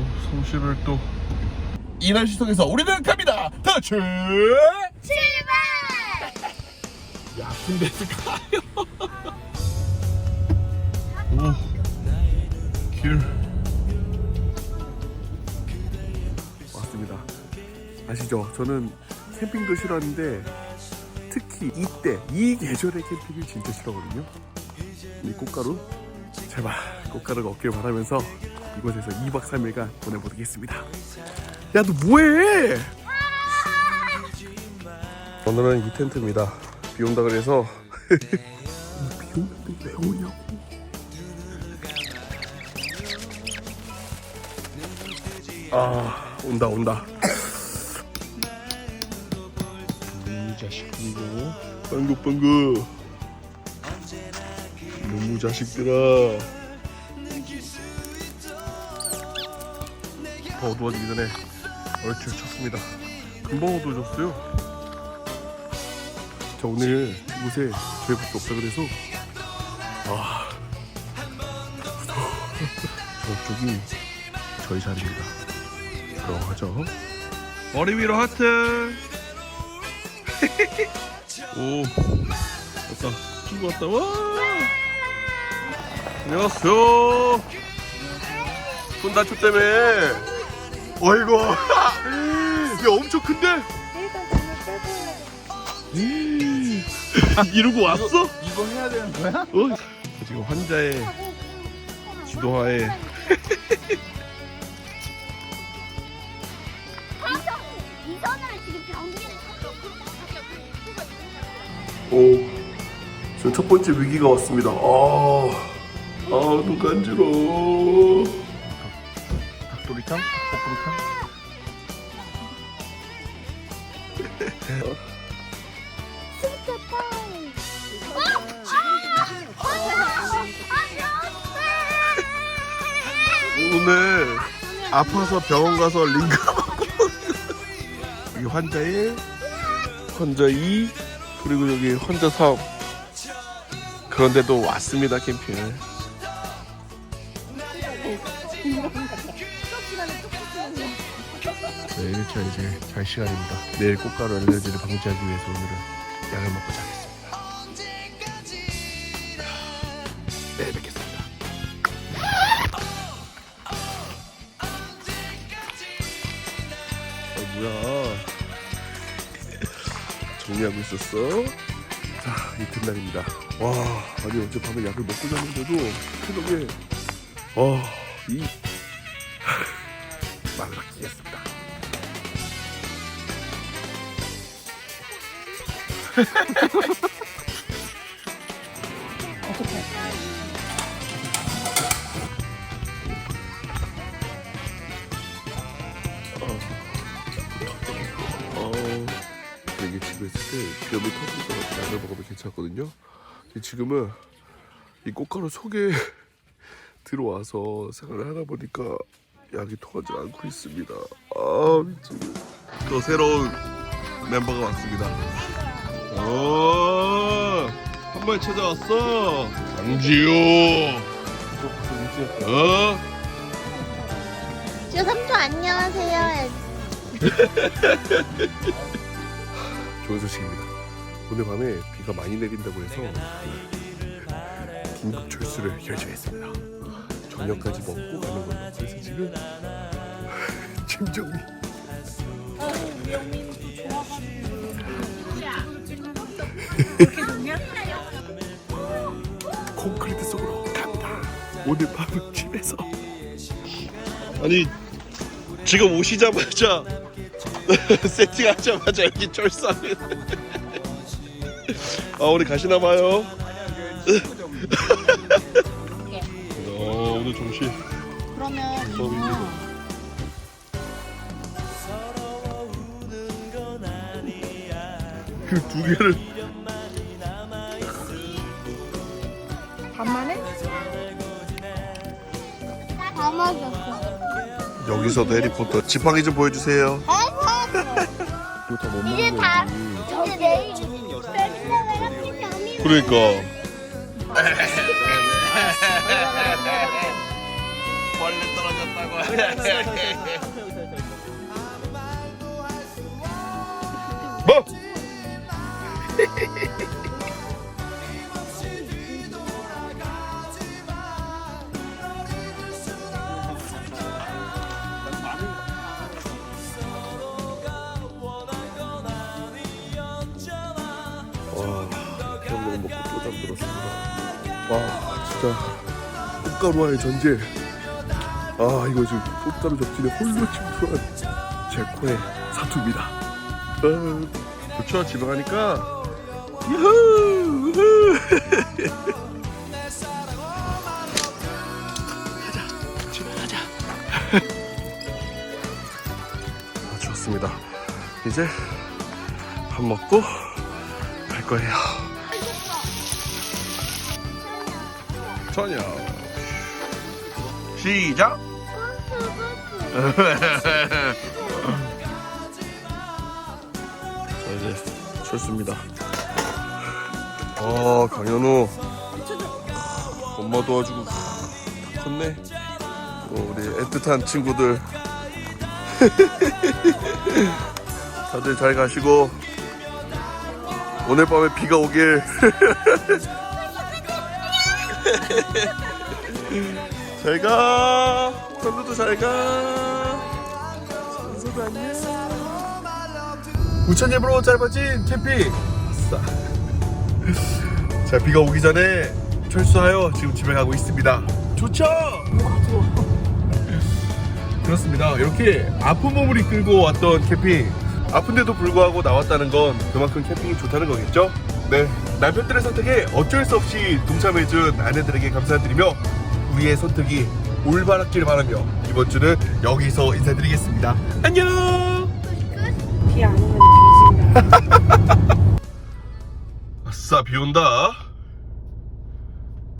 어 31도. 이 날씨 속에서 우리는 갑니다! 더출! 출발! 야근 데스 가요. 오길. 왔습니다. 아시죠? 저는 캠핑도 싫어하는데 특히 이때 이 계절의 캠핑을 진짜 싫어하거든요. 이 꽃가루? 제발 꽃가루가 없길 바라면서 이곳에서 2박 3일간 보내보겠습니다. 야 너 뭐해? 오늘은 이 텐트입니다. 비 온다 그래서. 비 오는데 왜 오냐고 아 온다 온다. 이 자식 이거 빵긋빵긋 너무 자식들아 더 어두워지기 전에 얼추 쳤습니다. 금방 어두워졌어요. 자 오늘 이곳에 저희밖에 없다 그래서 아 저쪽이 저희 자리입니다. 들어가죠. 머리 위로 하트! 오 왔다. 친구 왔다. 와! 안녕하세요. 손 다쳤 때문에 어이구 야 엄청 큰데 이러고 왔어? 이거 해야 되는 거야? 어? 지금 환자의 지도하에 이 지금 오, 저 첫 번째 위기가 왔습니다. 아, 아, 눈 간지러. 닭도리탕? 닭도리탕? 오늘 아파서 병원 가서 링가 맞고 여기 환자의 환자 2 그리고 여기 환자 3 그런데도 왔습니다 캠핑을 네, 이렇게 이제 잘 시간입니다. 내일 꽃가루 알레르기를 방지하기 위해서 오늘은 약을 먹고 자겠습니다. 내일 뵙겠습니다. 어 뭐야? 정리하고 있었어? 자 이튿날입니다. 와 아니 어젯밤에 약을 먹고 잤는데도 새벽에 와 이 말라키겠습니다 어, 이게 집에 비염이 터질 것 같아 약을 먹으면 괜찮거든요. 지금은 이 꽃가루 속에 들어와서 생활을 하다 보니까 약이 통하지 않고 있습니다. 아 미치겠. 또 새로운 멤버가 왔습니다. 오, 한번 찾아왔어. 강지우. 어? 저 삼촌 안녕하세요. 좋은 소식입니다. 오늘 밤에 비가 많이 내린다고 해서 긴급 철수를 결정했습니다. 저녁까지 먹고 가는 걸로. 그래서 지금 짐 정리. 콘크리트 속으로 갑니다. 오늘 밤은 집에서. 아니 지금 오시자마자 세팅하자마자 여기 철수하는 아 오늘 가시나 봐요 어 오늘 정신 그러면 수업입니다 그 두 개를 반만에? 다 먹었어. 여기서도 해리포터 지팡이 좀 보여주세요. 이거 다못 이제 다 이제 내일 그러니까 벌레 떨어졌다 뭐? 와, 먹고 또 잠들었습니다. 와, 진짜 꽃가루와의 전쟁. 아, 이거 지금 꽃가루 접진에 홀로 침투한 제 코의 사투입니다. 아, 좋죠, 집에 가니까. 유후! 가자, 집에 가자. 아, 좋습니다. 이제 밥 먹고 갈 거예요. 저녁 시작. 자 이제 출수입니다. 아 강현우 엄마 도와주고 다 컸네. 또 우리 애틋한 친구들 다들 잘 가시고 오늘 밤에 비가 오길 잘가 선수도 잘가. 선수도 안녕. 우천 예보로 짧아진 캠핑. 자 비가 오기 전에 철수하여 지금 집에 가고 있습니다. 좋죠? 그렇습니다. 이렇게 아픈 몸을 이끌고 왔던 캠핑. 아픈데도 불구하고 나왔다는 건 그만큼 캠핑이 좋다는 거겠죠? 네. 남편들의 선택에 어쩔 수 없이 동참해준 아내들에게 감사드리며 우리의 선택이 올바랐길 바라며 이번 주는 여기서 인사드리겠습니다. 안녕! 비안 오면 뒤진다. 아싸 비 온다